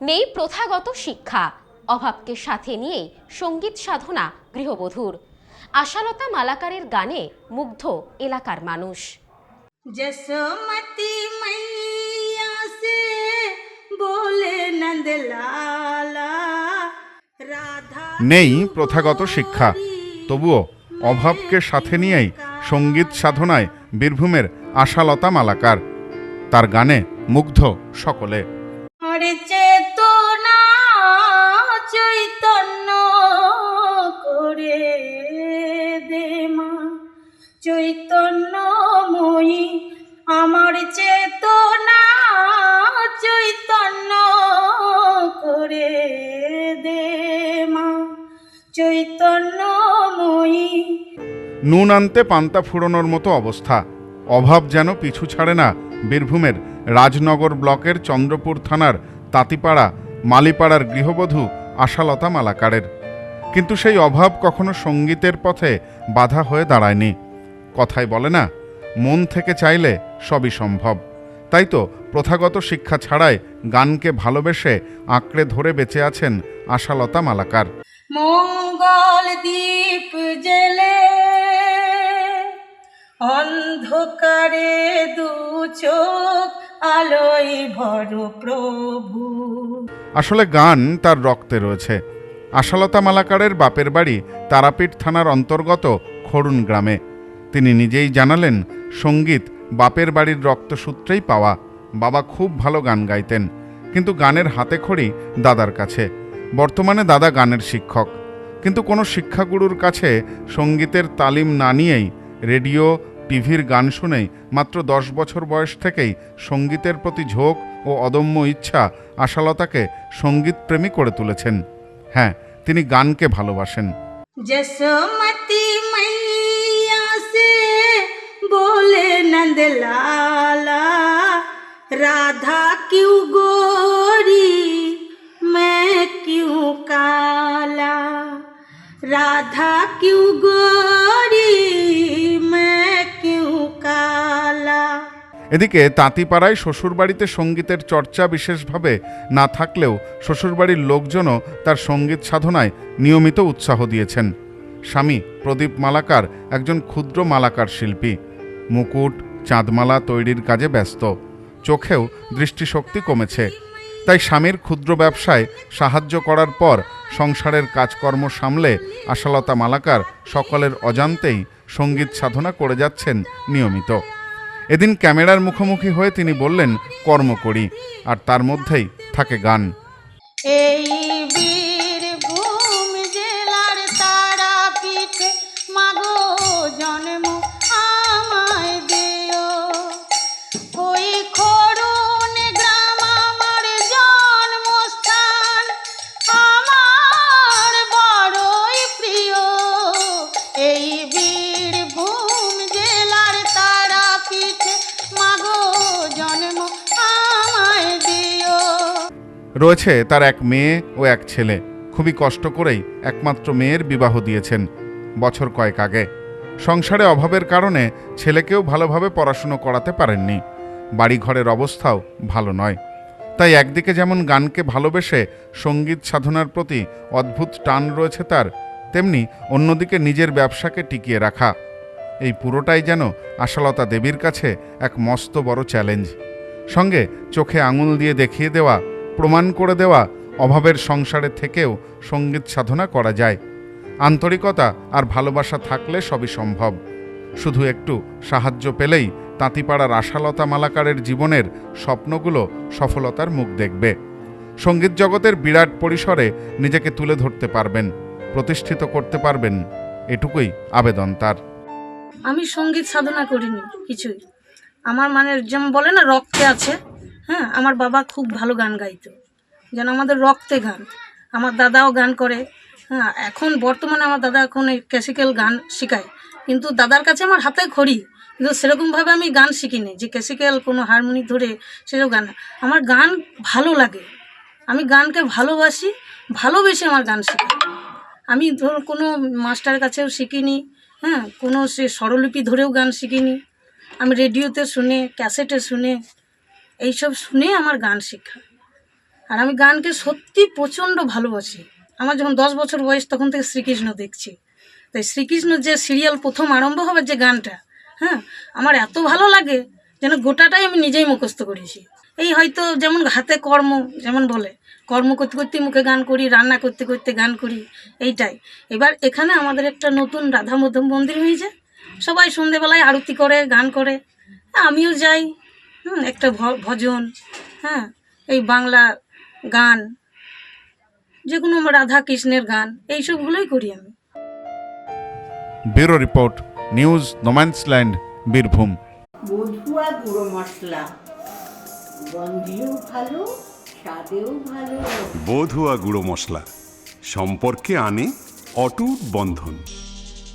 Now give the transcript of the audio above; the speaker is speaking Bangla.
নেই প্রথাগত শিক্ষা অভাবকে সাথে নিয়েই সঙ্গীত সাধনা গৃহবধূর আশালতা মালাকারের গানে মুগ্ধ এলাকার মানুষ जसोमती मैया से बोले नंद लाला राधा নেই প্রথাগত শিক্ষা তবুও অভাবকে সাথে নিয়েই সঙ্গীত সাধনায় বীরভূমের আশালতা মালাকার তার গানে মুগ্ধ সকলে আর চেতনা চৈতন্য করে দে মা। চৈতন্যময়ী, আমার চেতনা চৈতন্য করে দে মা। চৈতন্যময়ী। নুন আনতে পান্তা ফুরোনোর মতো অবস্থা। অভাব যেন পিছু ছাড়ে না বীরভূমের রাজনগর ব্লকের চন্দ্রপুর থানার তাঁতিপাড়া, মালিপাড়ার গৃহবধূ আশালতা মালাকারের। কিন্তু সেই অভাব কখনো সঙ্গীতের পথে বাধা হয়ে দাঁড়ায়নি। কথায় বলে না, মন থেকে চাইলে সবই সম্ভব। তাই তো প্রথাগত শিক্ষা ছাড়াই গানকে ভালোবেসে আঁকড়ে ধরে বেঁচে আছেন আশালতা মালাকার। মঙ্গল দ্বীপ জেলে অন্ধকারে দু চোখ আলোয় ভর প্রভু। আসলে গান তার রক্তে রয়েছে। আশালতা মালাকারের বাপের বাড়ি তারাপীঠ থানার অন্তর্গত খড়ুন গ্রামে। তিনি নিজেই জানালেন, সংগীত বাপের বাড়ির রক্তসূত্রেই পাওয়া। বাবা খুব ভালো গান গাইতেন, কিন্তু গানের হাতে খড়ি দাদার কাছে। বর্তমানে দাদা গানের শিক্ষক। কিন্তু কোনো শিক্ষাগুরুর কাছে সঙ্গীতের তালিম না নিয়েই রেডিও, টিভির গান শুনেই মাত্র দশ বছর বয়স থেকেই সঙ্গীতের প্রতি ঝোঁক ও অদম্য ইচ্ছা আশালতাকে সঙ্গীতপ্রেমী করে তুলেছেন। হ্যাঁ তিনি গানকে ভালোবাসেন। যশোমতি মাইয়া সে বলে, নন্দলালা, রাধা কিউ গোরি, মে কিউ কালা, রাধা কিউ গো এদিকে তাঁতিপাড়ায় শ্বশুরবাড়িতে সঙ্গীতের চর্চা বিশেষভাবে না থাকলেও শ্বশুরবাড়ির লোকজনও তার সংগীত সাধনায় নিয়মিত উৎসাহ দিয়েছেন। স্বামী প্রদীপ মালাকার একজন ক্ষুদ্র মালাকার শিল্পী। মুকুট, চাঁদমালা তৈরির কাজে ব্যস্ত। চোখেও দৃষ্টিশক্তি কমেছে। তাই স্বামীর ক্ষুদ্র ব্যবসায় সাহায্য করার পর সংসারের কাজকর্ম সামলে আশালতা মালাকার সকলের অজান্তেই সংগীত সাধনা করে যাচ্ছেন নিয়মিত। এদিন ক্যামেরার মুখোমুখি হয়ে তিনি বললেন কর্ম করি। আর তার মধ্যেই থাকে গান। রয়েছে তার এক মেয়ে ও এক ছেলে। খুবই কষ্ট করেই একমাত্র মেয়ের বিবাহ দিয়েছেন বছর কয়েক আগে। সংসারে অভাবের কারণে ছেলেকেও ভালোভাবে পড়াশুনো করাতে পারেননি। বাড়িঘরের অবস্থাও ভালো নয়। তাই একদিকে যেমন গানকে ভালোবেসে সংগীত সাধনার প্রতি অদ্ভুত টান রয়েছে তার, তেমনি অন্যদিকে নিজের ব্যবসাকে টিকিয়ে রাখা। এই পুরোটাই যেন আশালতা দেবীর কাছে এক মস্ত বড় চ্যালেঞ্জ। সঙ্গে চোখে আঙুল দিয়ে দেখিয়ে দেওয়া প্রমাণ করে দেওয়া অভাবের সংসারে থেকেও সংগীত সাধনা করা যায়। আন্তরিকতা আর ভালোবাসা থাকলে সবই সম্ভব। শুধু একটু সাহায্য পেলেই তাঁতিপাড়ার আশালতা মালাকারের জীবনের স্বপ্নগুলো সফলতার মুখ দেখবে। সংগীত জগতের বিরাট পরিসরে নিজেকে তুলে ধরতে পারবেন, প্রতিষ্ঠিত করতে পারবেন, এটুকুই আবেদন তার। আমি সংগীত সাধনা করিনি, কিছুই। আমার মানে যেমন বলে না, রক্তে আছে। হ্যাঁ আমার বাবা খুব ভালো গান গাইতো। যেন আমাদের রক্তে গান। আমার দাদাও গান করে। হ্যাঁ এখন বর্তমানে আমার দাদা এখন এই ক্লাসিক্যাল গান শেখায়। কিন্তু দাদার কাছে আমার হাতে খড়ি কিন্তু সেরকমভাবে আমি গান শিখিনি। যে ক্লাসিক্যাল কোনো হারমোনি ধরে সেসব গান আমার গান ভালো লাগে। আমি গানকে ভালোবাসি, ভালোবেসে আমার গান শিখি আমি ধর কোনো মাস্টারের কাছেও শিখিনি। হ্যাঁ কোনো সে স্বরলিপি ধরেও গান শিখিনি। আমি রেডিওতে শুনে, ক্যাসেটে শুনে এইসব শুনে আমার গান শেখা আর আমি গানকে সত্যি প্রচণ্ড ভালোবাসি। আমার যখন দশ বছর বয়স তখন থেকে শ্রীকৃষ্ণ দেখছি। তাই শ্রীকৃষ্ণ যে সিরিয়াল প্রথম আরম্ভ হবে যে গানটা হ্যাঁ আমার এত ভালো লাগে যেন গোটাটাই আমি নিজেই মুখস্থ করেছি। এই হয়তো যেমন হাতে কর্ম, যেমন বলে, কর্ম করতে করতে মুখে গান করি, রান্না করতে করতে গান করি, এইটাই। এবার এখানে আমাদের একটা নতুন রাধা মধ্যম মন্দির হয়েছে। সবাই সন্ধেবেলায় আরতি করে, গান করে। আমিও যাই হুম একটা ভজন হ্যাঁ এই বাংলা গান যে কোনো রাধা কৃষ্ণের গান এইসবগুলোই করি আমি। Bureau report news no man's land Birbhum. বধুয়া গুঁড়ো মশলা। গন্ধেও ভালো স্বাদেও ভালো। বধুয়া গুঁড়ো মশলা। সম্পর্কে আনে অটুট বন্ধন।